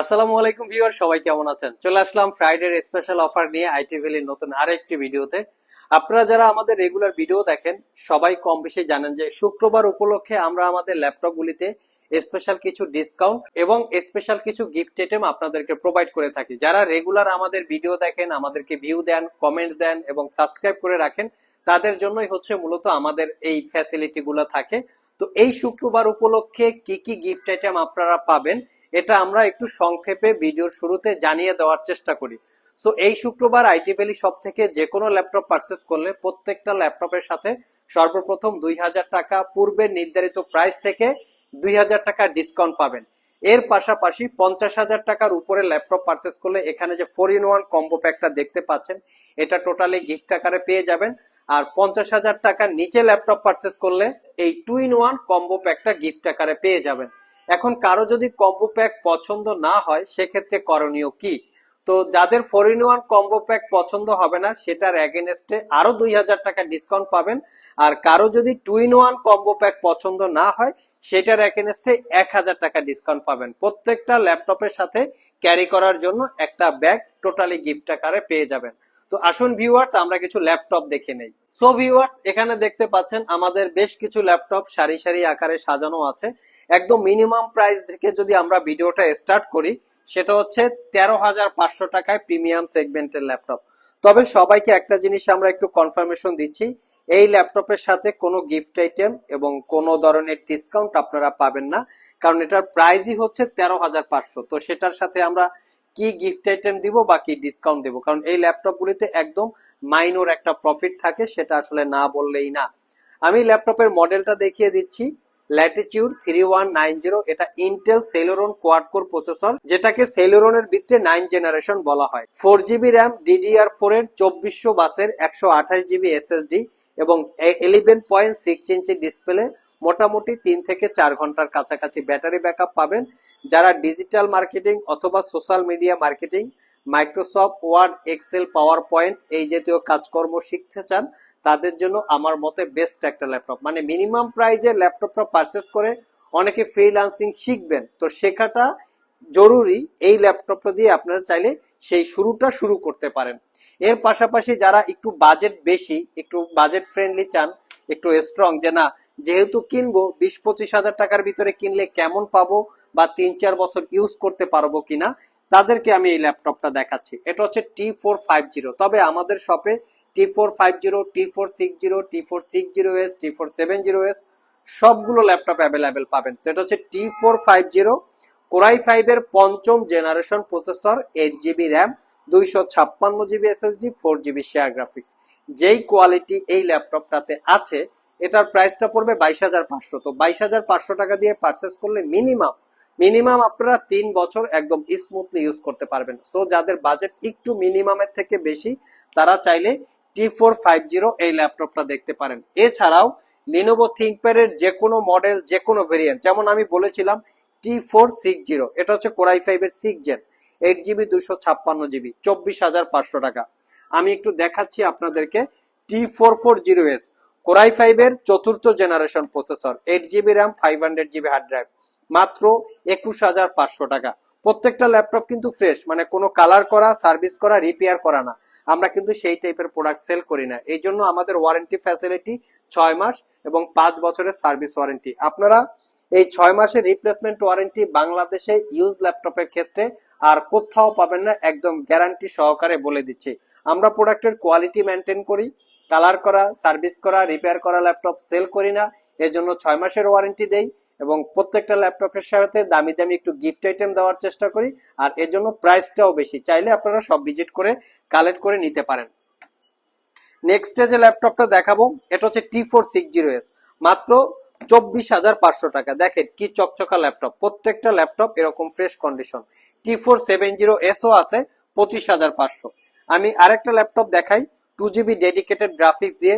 আসসালামু আলাইকুম ভিউয়ার, সবাই কেমন আছেন? চলে আসলাম ফ্রাইডের স্পেশাল অফার নিয়ে আইটি ভ্যালির নতুন আরেকটি ভিডিওতে। আপনারা যারা আমাদের রেগুলার ভিডিও দেখেন, সবাই কম বেশি জানেন যে শুক্রবার উপলক্ষে আমরা আমাদের ল্যাপটপগুলিতে স্পেশাল কিছু ডিসকাউন্ট এবং স্পেশাল কিছু গিফট আইটেম আপনাদেরকে প্রোভাইড করে থাকি। যারা রেগুলার আমাদের ভিডিও দেখেন, আমাদেরকে ভিউ দেন কমেন্ট দেন এবং সাবস্ক্রাইব করে রাখেন, তাদের জন্যই হচ্ছে মূলত আমাদের এই ফ্যাসিলিটি গুলো থাকে। তো এই শুক্রবার উপলক্ষে কি কি গিফট আইটেম আপনারা পাবেন এটা আমরা একটু সংক্ষেপে ভিডিওর শুরুতে জানিয়ে দেওয়ার চেষ্টা করি। সো এই শুক্রবার আইটি ভ্যালি শপ থেকে যে কোনো ল্যাপটপ পারচেস করলে প্রত্যেকটা ল্যাপটপের সাথে সর্বপ্রথম দুই হাজার টাকা পূর্বের নির্ধারিত প্রাইস থেকে দুই হাজার টাকা ডিসকাউন্ট পাবেন। এর পাশাপাশি পঞ্চাশ হাজার টাকার উপরে ল্যাপটপ পারচেস করলে এখানে যে ফোর ইন ওয়ান কম্বো প্যাকটা দেখতে পাচ্ছেন, এটা টোটালি গিফট আকারে পেয়ে যাবেন। আর পঞ্চাশ হাজার টাকার নিচে ল্যাপটপ পারচেস করলে এই টু ইন ওয়ান কম্বো প্যাকটা গিফট আকারে পেয়ে যাবেন। এখন কারও যদি কম্বো প্যাক পছন্দ না হয়, সেক্ষেত্রে করণীয় কি? তো যাদের four in one combo pack পছন্দ হবে না, সেটার এগেনস্টে আরও দুই হাজার টাকা ডিসকাউন্ট পাবেন। আর কারও যদি two in one combo pack পছন্দ না হয়, সেটার এগেনস্টে এক হাজার টাকা ডিসকাউন্ট পাবেন। প্রত্যেকটা ল্যাপটপের সাথে ক্যারি করার জন্য একটা ব্যাগ টোটালি গিফট আকারে পেয়ে যাবেন। তো আসুন ভিউয়ার্স আমরা কিছু ল্যাপটপ দেখে নেই। সো ভিউয়ার্স এখানে দেখতে পাচ্ছেন, আমাদের বেশ কিছু ল্যাপটপ সারি সারি আকারে সাজানো আছে। একদম মিনিমাম প্রাইস থেকে যদি আমরা ভিডিওটা স্টার্ট করি, সেটা হচ্ছে তেরো হাজার পাঁচশো টাকায় প্রিমিয়াম সেগমেন্টের ল্যাপটপ তবে সবাইকে একটা জিনিস আমরা একটু কনফার্মেশন দিচ্ছি, এই ল্যাপটপের সাথে কোনো গিফট আইটেম এবং কোনো ধরনের ডিসকাউন্ট আপনারা পাবেন না, কারণ এটার প্রাইসই হচ্ছে তেরো হাজার পাঁচশো। তো সেটার সাথে আমরা কি গিফট আইটেম দিব বা কি ডিসকাউন্ট দিব? কারণ এই ল্যাপটপগুলিতে একদম মাইনর একটা প্রফিট থাকে, সেটা আসলে না বললেই না। আমি ল্যাপটপের মডেলটা দেখিয়ে দিচ্ছি। Latitude three one nine zero এটা Intel Celeron quad core processor যেটাকে সেলোরনের ভিত্তিতে নাইন জেনারেশন বলা হয়। Four GB RAM DDR four এর চব্বিশশো বাসের একশো আঠাশ জিবি এসএসডি এবং eleven point six inch display মোটামুটি তিন থেকে চার ঘণ্টার কাছাকাছি ব্যাটারি ব্যাকআপ পাবেন। যারা ডিজিটাল মার্কেটিং অথবা social media marketing Microsoft Word Excel PowerPoint এই জাতীয় কাজকর্ম শিখতে চান, তাদের জন্য আমার মতে বেস্ট একটা ল্যাপটপ মানে মিনিমাম প্রাইজে ল্যাপটপটা পারচেস করে অনেকে ফ্রিল্যান্সিং শিখবেন। তো শেখাটা জরুরি, এই ল্যাপটপটা দিয়ে আপনারা চাইলে সেই শুরুটা শুরু করতে পারেন। এর পাশাপাশি যারা একটু বাজেট বেশি, একটু বাজেট ফ্রেন্ডলি চান, একটু স্ট্রং যে না, যেহেতু কিনবো, বিশ পঁচিশ হাজার টাকার ভিতরে কিনলে কেমন পাবো বা তিন চার বছর ইউজ করতে পারব কিনা তাদেরকে আমি এই ল্যাপটপটা দেখাচ্ছি। এটা হচ্ছে টি ফোর ফাইভ জিরো তবে আমাদের শপে T four five zero T four six zero T four six zero S T four seven zero S সবগুলো ল্যাপটপ অ্যাভেলেবেল পাবেন। তো এটা হচ্ছে T four five zero core i ফাইভের পঞ্চম generation processor eight GB RAM দুইশো ছাপ্পান্ন GB SSD four GB share graphics যেই কোয়ালিটি এই ল্যাপটপটাতে আছে, এটার প্রাইসটা পড়বে বাইশ হাজার পাঁচশো। তো বাইশ হাজার পাঁচশো টাকা দিয়ে পারচেস করলে মিনিমাম মিনিমাম আপনারা তিন বছর একদম স্মুথলি ইউজ করতে পারবেন। সো যাদের বাজেট একটু মিনিমামের থেকে বেশি, তারা চাইলে টি ফোর ফাইভ জিরো এই ল্যাপটপটা দেখতে পারেন। এছাড়াও লিনোভো থিঙ্কপ্যাডের যে কোনো মডেল যে কোনো ভেরিয়েন্ট যেমন আমি বলেছিলাম টি ফোর সিক্স জিরো এটা হচ্ছে কোরাই ফাইভের সিক্স জেন এইট জিবি দুশো ছাপ্পান্ন জিবি চব্বিশ হাজার পাঁচশো টাকা। আমি একটু দেখাচ্ছি আপনাদেরকে T four four zero S core i ফাইভের চতুর্থ generation processor eight GB RAM five hundred GB hard drive মাত্র একুশ হাজার পাঁচশো টাকা। প্রত্যেকটা ল্যাপটপ কিন্তু ফ্রেশ মানে কোনো কালার করা সার্ভিস করা রিপেয়ার করা না। আমরা কিন্তু সেই টাইপের প্রোডাক্ট সেল করি না। এই জন্য আমাদের ওয়ারেন্টি ফ্যাসিলিটি ছয় মাস এবং পাঁচ বছরের সার্ভিস ওয়ারেন্টি আপনারা এই ছয় মাসের রিপ্লেসমেন্ট ওয়ারেন্টি বাংলাদেশে ইউজ ল্যাপটপের ক্ষেত্রে আর কোথাও পাবেন না, একদম গ্যারান্টি সহকারে বলে দিচ্ছি। আমরা প্রোডাক্টের কোয়ালিটি মেনটেন করি কালার করা সার্ভিস করা রিপেয়ার করা ল্যাপটপ সেল করি না। এজন্য ছয় মাসের ওয়ারেন্টি দেই। এবং প্রত্যেকটা ল্যাপটপের সাথে দামি দামি একটু গিফট আইটেম দেওয়ার চেষ্টা করি, আর এর জন্য প্রাইসটাও বেশি। চাইলে আপনারা সব ভিজিট করে কালেক্ট করে নিতে পারেন। নেক্সট যে ল্যাপটপটা দেখাবো, এটা হচ্ছে T four six zero S মাত্র চব্বিশ হাজার পাঁচশো টাকা। দেখেন কি চকচকা ল্যাপটপ, প্রত্যেকটা ল্যাপটপ এরকম fresh condition T four seven zero S O আছে পঁচিশ হাজার পাঁচশো। আমি আরেকটা ল্যাপটপ দেখাই টু জিবি ডেডিকেটেড গ্রাফিক্স দিয়ে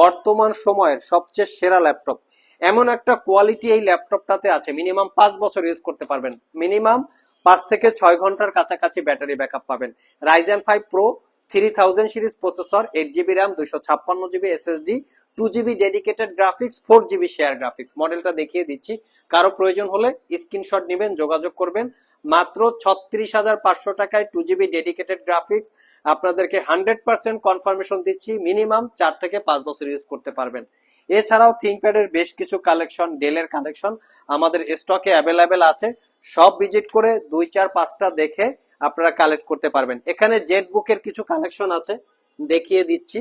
বর্তমান সময়ের সবচেয়ে সেরা ল্যাপটপ। এমন একটা কোয়ালিটি এই ল্যাপটপটাতে আছে মিনিমাম পাঁচ বছর ইউজ করতে পারবেন। মিনিমাম পাঁচ থেকে ছয় ঘণ্টার কাছাকাছি ব্যাটারি ব্যাকআপ পাবেন। Ryzen five Pro three thousand series processor eight GB RAM দুইশো ছাপ্পান্ন GB SSD two GB dedicated graphics four GB share graphics মডেলটা দেখিয়ে দিচ্ছি। কারও প্রয়োজন হলে স্ক্রিনশট নেবেন, যোগাযোগ করবেন। মাত্র ছত্রিশ হাজার পাঁচশো টাকায় টু জিবি ডেডিকেটেড গ্রাফিক্স আপনাদেরকে হান্ড্রেড পার্সেন্ট কনফার্মেশন দিচ্ছি। মিনিমাম চার থেকে পাঁচ বছর ইউজ করতে পারবেন। এছাড়াও থিঙ্কপ্যাডের বেশ কিছু কালেকশন ডেলের কালেকশন আমাদের স্টকে অ্যাভেলেবেল আছে। সব ভিজিট করে দুই, চার, পাঁচটা দেখে আপনারা কালেক্ট করতে পারবেন। এখানে জেট বুকের কিছু কালেকশন আছে, দেখিয়ে দিচ্ছি।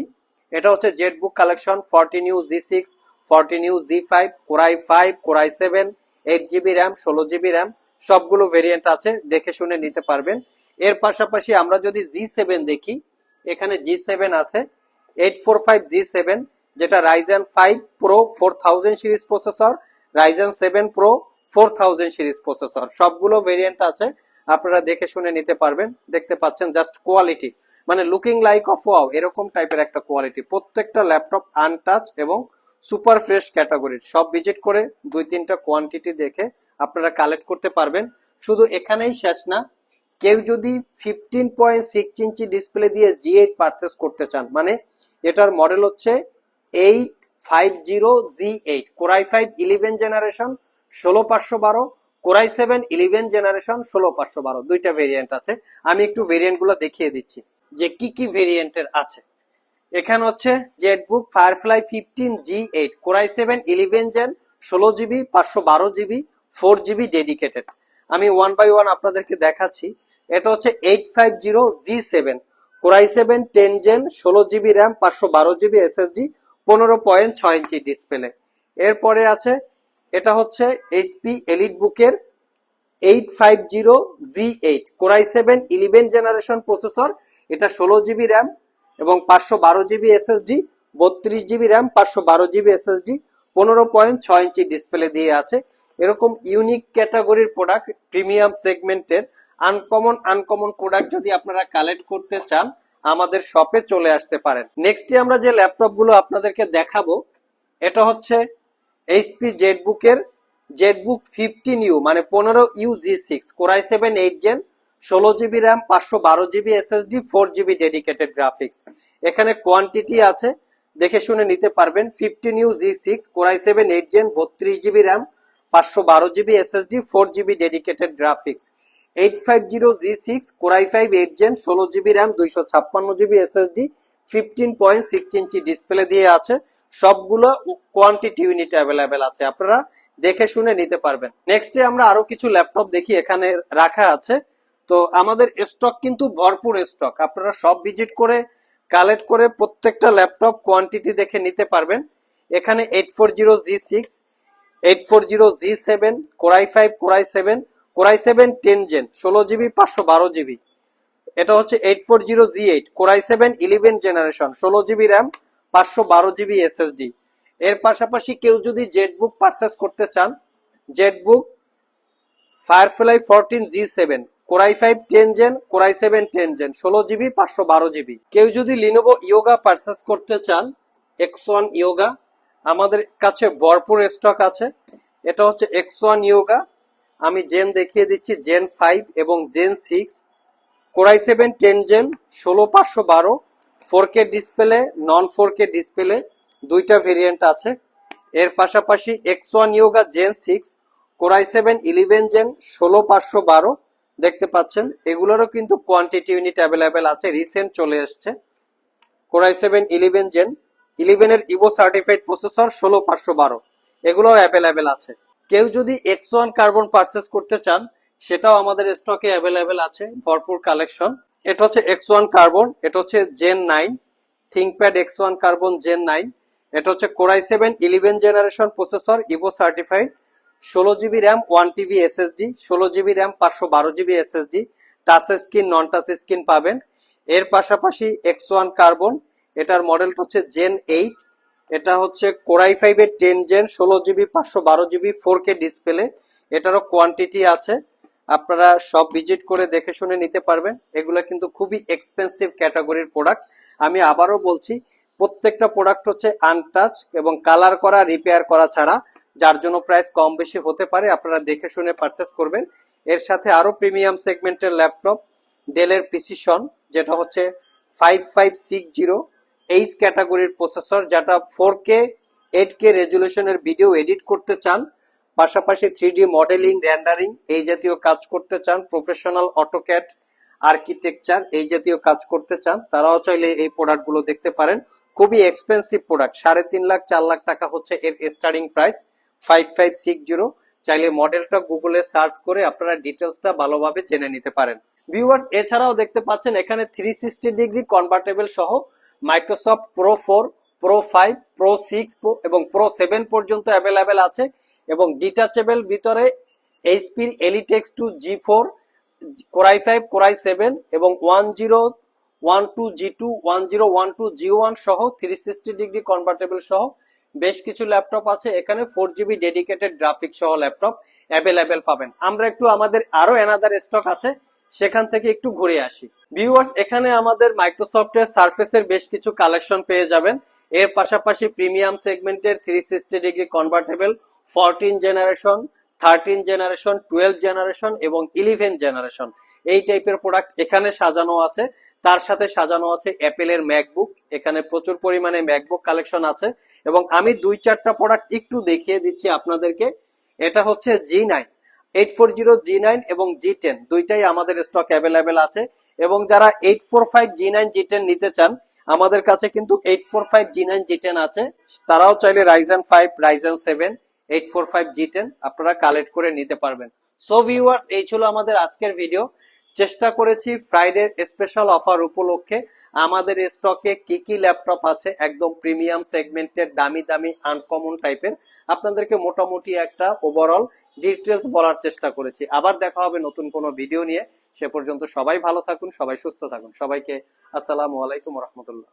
এটা হচ্ছে ZBook collection fourteen U G six fourteen U G five core i five core i seven eight GB RAM ষোলো জিবি র্যাম সবগুলো ভেরিয়েন্ট আছে, দেখে শুনে নিতে পারবেন। এর পাশাপাশি আমরা যদি জি সেভেন দেখি, এখানে জি সেভেন আছে eight four five G seven যেটা Ryzen five Pro four thousand series processor Ryzen seven Pro four thousand series processor সবগুলো ভেরিয়েন্ট আছে, আপনারা দেখে শুনে নিতে পারবেন, দেখতে পাচ্ছেন জাস্ট কোয়ালিটি মানে লুকিং লাইক অফ ওয়াও এরকম টাইপের একটা কোয়ালিটি প্রত্যেকটা ল্যাপটপ আনটাচ এবং সুপার ফ্রেশ ক্যাটাগরির সব ভিজিট করে দুই তিনটা কোয়ান্টিটি দেখে আপনারা কালেক্ট করতে পারবেন। শুধু এখানেই শেষ না, কেউ যদি fifteen point six inch display দিয়ে জি এইট পারচেস করতে চান মানে এটার মডেল হচ্ছে eight five zero G eight core i five eleven generation ষোলো পাঁচশো বারো কোরাই সেভেন ইলেভেন জেনারেশন ষোলো পাঁচশো বারো, দুইটা ভেরিয়েন্ট আছে। আমি একটু ভেরিয়েন্টগুলো দেখিয়ে দিচ্ছি, যে কি কি ভেরিয়েন্টের আছে। এখানে হচ্ছে ZBook Firefly fifteen G eight core i seven eleven gen ষোলো জিবি পাঁচশো বারো জিবি ফোর জিবি ডেডিকেটেড আমি ওয়ান বাই ওয়ান আপনাদেরকে দেখাচ্ছি, এটা হচ্ছে eight five zero G seven core i seven ten gen ষোলো জিবি র্যাম পাঁচশো বারো জিবি এসএসডি পনেরো পয়েন্ট ছয় ইঞ্চি ডিসপ্লে এরপরে আছে, এটা হচ্ছে এইচপি এলিট বুকের eight five zero G eight core i seven eleven generation processor এটা ষোলো জিবি র্যাম এবং পাঁচশো বারো জিবি এসএসডি বত্রিশ জিবি র্যাম পাঁচশো বারো জিবি এসএসডি পনেরো পয়েন্ট ছয় ইঞ্চি ডিসপ্লে দিয়ে আছে। এরকম ইউনিক ক্যাটাগরির প্রোডাক্ট প্রিমিয়াম সেগমেন্টের আনকমন আনকমন প্রোডাক্ট যদি আপনারা কালেক্ট করতে চান আমাদের শপে চলে আসতে পারেন। নেক্সটে আমরা যে ল্যাপটপগুলো আপনাদেরকে দেখাবো, এটা হচ্ছে এইচপি জেটবুকের জেটবুক ফিফটিন ইউ মানে পনেরো U G six core i seven eight gen ষোলো জিবি র্যাম পাঁচশো বারো GB SSD four GB dedicated graphics এখানে কোয়ান্টিটি আছে, দেখে শুনে নিতে পারবেন। Fifteen U G six core i seven eight gen বত্রিশ জিবি র্যাম পাঁচশো বারো GB SSD four GB dedicated graphics eight five zero G six core i five eight gen ষোলো জিবি র্যাম দুইশো ছাপ্পান্ন GB SSD fifteen point six inch display দিয়ে আছে। সবগুলো quantity unit available আছে। আপনারা দেখে শুনে নিতে পারবেন। নেক্সটে আমরা আরও কিছু ল্যাপটপ দেখি, এখানে রাখা আছে। তো আমাদের স্টক কিন্তু ভরপুর স্টক আপনারা সব ভিজিট করে কালেক্ট করে প্রত্যেকটা ল্যাপটপ কোয়ান্টিটি দেখে নিতে পারবেন। এখানে eight four zero G six eight four zero G seven core i five core i seven core i seven ten gen ষোলো জিবি, পাঁচশো বারো জিবি। এটা হচ্ছে eight four zero G eight core i seven eleven generation ষোলো GB RAM পাঁচশো বারো GB SSD এর পাশাপাশি কেউ যদি জেটবুক পারচেস করতে চান ZBook Firefly fourteen G seven core i five ten gen core i seven ten gen ষোলো জিবি, পাঁচশো বারো জিবি। কেউ যদি লিনোভো ইয়োগা পারচেস করতে চান এক্স ওয়ান ইয়োগা আমাদের কাছে ভরপুর স্টক আছে। এটা হচ্ছে এক্স ওয়ান ইয়োগা আমি জেন দেখিয়ে দিচ্ছি, জেন ফাইভ এবং gen six. Core i seven, ten gen, ষোলো পাঁচশো বারো, four K display, non four K display, দুইটা ভেরিয়েন্ট আছে। এর পাশাপাশি X one Yoga gen six, core i seven eleven gen, ষোলো পাঁচশো বারো দেখতে পাচ্ছেন। এগুলোরও কিন্তু কোয়ান্টিটি ইউনিট অ্যাভেলেবেল আছে রিসেন্ট চলে এসছে। Core i seven eleven gen, ইলেভেনের ইভো সার্টিফাইড প্রসেসর ষোলো পাঁচশো বারো, এগুলোও অ্যাভেলেবেল আছে। কেউ যদি এক্স ওয়ান কার্বন পারচেস করতে চান, সেটাও আমাদের স্টকে অ্যাভেলেবেল আছে, ভরপুর কালেকশন এটা হচ্ছে এক্স ওয়ান কার্বন এটা হচ্ছে gen nine ThinkPad X one carbon gen nine এটা হচ্ছে core i seven eleven generation processor Evo certified ষোলো GB RAM one TB SSD ষোলো জিবি র্যাম পাঁচশো বারো GB SSD touch screen non touch screen পাবেন। এর পাশাপাশি এক্স ওয়ান কার্বন এটার মডেলটা হচ্ছে জেন এইট এটা হচ্ছে কোরাই ফাইভের টেন জেন ষোলো জিবি পাঁচশো বারো জিবি ফোর কে ডিসপ্লে এটারও কোয়ান্টিটি আছে। আপনারা সব ভিজিট করে দেখে শুনে নিতে পারবেন। এগুলো কিন্তু খুবই এক্সপেন্সিভ ক্যাটাগরির প্রোডাক্ট আমি আবারও বলছি, প্রত্যেকটা প্রোডাক্ট হচ্ছে আনটাচ এবং কালার করা রিপেয়ার করা ছাড়া, যার জন্য প্রাইস কম বেশি হতে পারে, আপনারা দেখে শুনে পারচেস করবেন। এর সাথে আরও প্রিমিয়াম সেগমেন্টের ল্যাপটপ ডেলের প্রিসিশন যেটা হচ্ছে five five six zero H ক্যাটাগরির প্রসেসর যেটা ফোর কে এইট কে রেজুলেশনের ভিডিও এডিট করতে চান, পাশাপাশি থ্রি ডি মডেলিং র্যান্ডারিং এই জাতীয় কাজ করতে চান প্রফেশনাল অটোক্যাট আর্কিটেকচার এই জাতীয় কাজ করতে চান, তারাও চাইলে এই প্রোডাক্টগুলো দেখতে পারেন। খুবই এক্সপেন্সিভ প্রোডাক্ট সাড়ে তিন লাখ, চার লাখ টাকা হচ্ছে এর starting price five five six zero চাইলে মডেলটা গুগলে সার্চ করে আপনারা ডিটেলসটা ভালোভাবে জেনে নিতে পারেন। ভিউয়ার্স এছাড়াও দেখতে পাচ্ছেন এখানে থ্রি সিক্সটি ডিগ্রি কনভার্টেবল সহ Microsoft Pro four Pro five Pro six Pro এবং প্রো সেভেন পর্যন্ত অ্যাভেলেবেল আছে এবং ডিটাচেবল ভিতরে এইচপির Elite x two G four core i five core i seven এবং one zero one two G two one zero one two G one সহ three sixty degree convertible সহ বেশ কিছু laptop আছে। এখানে ফোর জিবি ডেডিকেটেড গ্রাফিক সহ laptop available পাবেন। আমরা একটু আমাদের আরও এনাদার স্টক আছে। সেখান থেকে একটু ঘুরে আসি। ভিউয়ার্স এখানে আমাদের মাইক্রোসফটের সার্ফেসের বেশ কিছু কালেকশন পেয়ে যাবেন। এর পাশাপাশি প্রিমিয়াম সেগমেন্টের three sixty degree convertible fourteen generation thirteen generation twelve generation এবং ইলেভেন জেনারেশন এই টাইপের প্রোডাক্ট এখানে সাজানো আছে। তার সাথে সাজানো আছে অ্যাপেলের ম্যাকবুক এখানে প্রচুর পরিমাণে ম্যাকবুক কালেকশন আছে। এবং আমি দুই চারটা প্রোডাক্ট একটু দেখিয়ে দিচ্ছি আপনাদেরকে। এটা হচ্ছে G nine eight four zero G nine এবং জি টেন দুইটাই আমাদের স্টক অ্যাভেলেবেল আছে। এবং যারা eight four five G nine G ten নিতে চান, আমাদের কাছে কিন্তু eight four five G nine G ten আছে। তারাও চাইলে Ryzen five Ryzen seven eight four five G ten আপনারা কালেক্ট করে নিতে পারবেন। সো ভিউয়ার্স এই ছিল আমাদের আজকের ভিডিও চেষ্টা করেছি ফ্রাইডে স্পেশাল অফার উপলক্ষে আমাদের স্টকে কি কি ল্যাপটপ আছে, একদম প্রিমিয়াম সেগমেন্টের দামি দামি আনকমন টাইপের আপনাদেরকে মোটামুটি একটা ওভারঅল ডিটেলস বলার চেষ্টা করেছি। আবার দেখা হবে নতুন কোনো ভিডিও নিয়ে। সে পর্যন্ত সবাই ভালো থাকুন, সবাই সুস্থ থাকুন। সবাইকে আসসালামু আলাইকুম রহমতুল্লাহ।